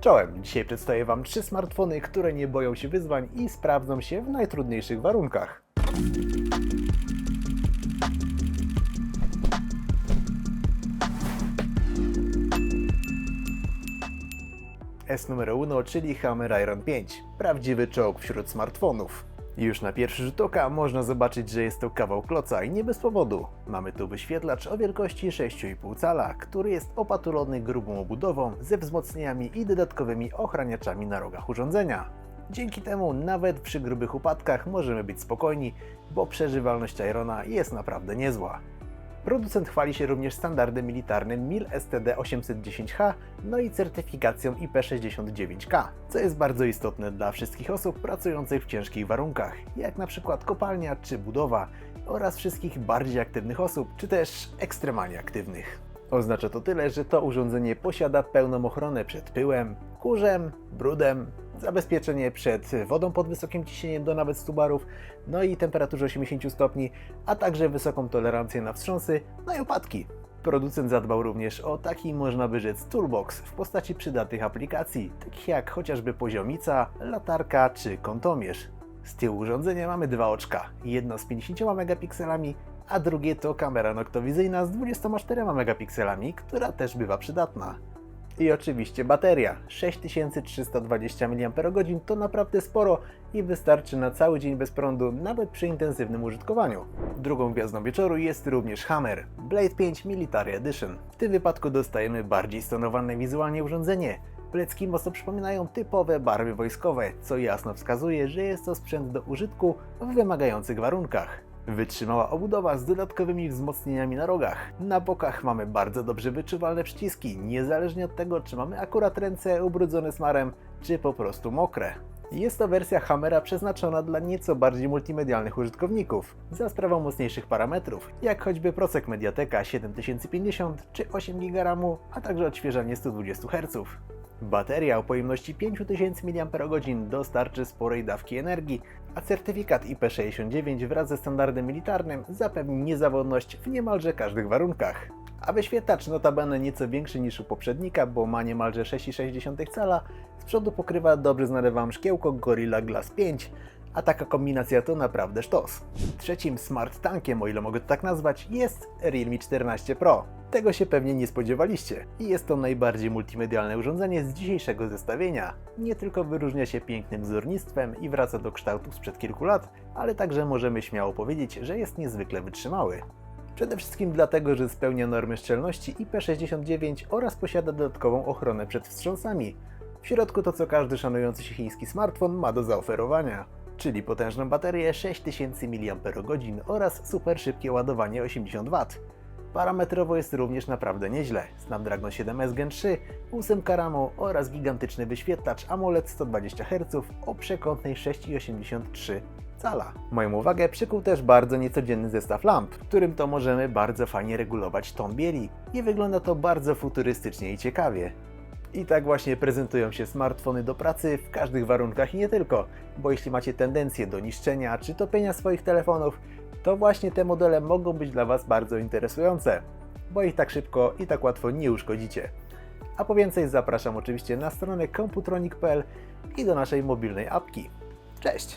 Czołem, dzisiaj przedstawię Wam trzy smartfony, które nie boją się wyzwań i sprawdzą się w najtrudniejszych warunkach. S numer 1, czyli Hammer Iron 5. Prawdziwy czołg wśród smartfonów. Już na pierwszy rzut oka można zobaczyć, że jest to kawał kloca i nie bez powodu. Mamy tu wyświetlacz o wielkości 6,5 cala, który jest opatulony grubą obudową ze wzmocnieniami i dodatkowymi ochraniaczami na rogach urządzenia. Dzięki temu nawet przy grubych upadkach możemy być spokojni, bo przeżywalność Irona jest naprawdę niezła. Producent chwali się również standardem militarnym MIL STD 810H, no i certyfikacją IP69K, co jest bardzo istotne dla wszystkich osób pracujących w ciężkich warunkach, jak na przykład kopalnia czy budowa, oraz wszystkich bardziej aktywnych osób, czy też ekstremalnie aktywnych. Oznacza to tyle, że to urządzenie posiada pełną ochronę przed pyłem, kurzem, brudem, zabezpieczenie przed wodą pod wysokim ciśnieniem do nawet 100 barów, no i temperaturze 80 stopni, a także wysoką tolerancję na wstrząsy, no i upadki. Producent zadbał również o taki, można by rzec, toolbox w postaci przydatnych aplikacji, takich jak chociażby poziomica, latarka czy kątomierz. Z tyłu urządzenia mamy dwa oczka, jedno z 50 megapikselami, a drugie to kamera noktowizyjna z 24 megapikselami, która też bywa przydatna. I oczywiście bateria. 6320 mAh to naprawdę sporo i wystarczy na cały dzień bez prądu, nawet przy intensywnym użytkowaniu. Drugą gwiazdą wieczoru jest również Hammer Blade 5 Military Edition. W tym wypadku dostajemy bardziej stonowane wizualnie urządzenie. Plecki mocno przypominają typowe barwy wojskowe, co jasno wskazuje, że jest to sprzęt do użytku w wymagających warunkach. Wytrzymała obudowa z dodatkowymi wzmocnieniami na rogach. Na bokach mamy bardzo dobrze wyczuwalne przyciski, niezależnie od tego, czy mamy akurat ręce ubrudzone smarem, czy po prostu mokre. Jest to wersja Hammera przeznaczona dla nieco bardziej multimedialnych użytkowników, za sprawą mocniejszych parametrów, jak choćby procek Mediateka 7050 czy 8 GB a także odświeżanie 120 Hz. Bateria o pojemności 5000 mAh dostarczy sporej dawki energii, a certyfikat IP69 wraz ze standardem militarnym zapewni niezawodność w niemalże każdych warunkach. A wyświetlacz notabene nieco większy niż u poprzednika, bo ma niemalże 6,6 cala, z przodu pokrywa dobrze znane Wam szkiełko Gorilla Glass 5, a taka kombinacja to naprawdę sztos. Trzecim smart tankiem, o ile mogę to tak nazwać, jest Realme 14 Pro. Tego się pewnie nie spodziewaliście. I jest to najbardziej multimedialne urządzenie z dzisiejszego zestawienia. Nie tylko wyróżnia się pięknym wzornictwem i wraca do kształtu sprzed kilku lat, ale także możemy śmiało powiedzieć, że jest niezwykle wytrzymały. Przede wszystkim dlatego, że spełnia normy szczelności IP69 oraz posiada dodatkową ochronę przed wstrząsami. W środku to co każdy szanujący się chiński smartfon ma do zaoferowania, czyli potężną baterię 6000 mAh oraz super szybkie ładowanie 80W. Parametrowo jest również naprawdę nieźle. Snapdragon 7S Gen 3, 8 RAMu oraz gigantyczny wyświetlacz AMOLED 120 Hz o przekątnej 6,83 cala. Moją uwagę przykuł też bardzo niecodzienny zestaw lamp, którym to możemy bardzo fajnie regulować ton bieli i wygląda to bardzo futurystycznie i ciekawie. I tak właśnie prezentują się smartfony do pracy w każdych warunkach i nie tylko, bo jeśli macie tendencję do niszczenia czy topienia swoich telefonów, to właśnie te modele mogą być dla Was bardzo interesujące, bo ich tak szybko i tak łatwo nie uszkodzicie. A po więcej zapraszam oczywiście na stronę komputronik.pl i do naszej mobilnej apki. Cześć!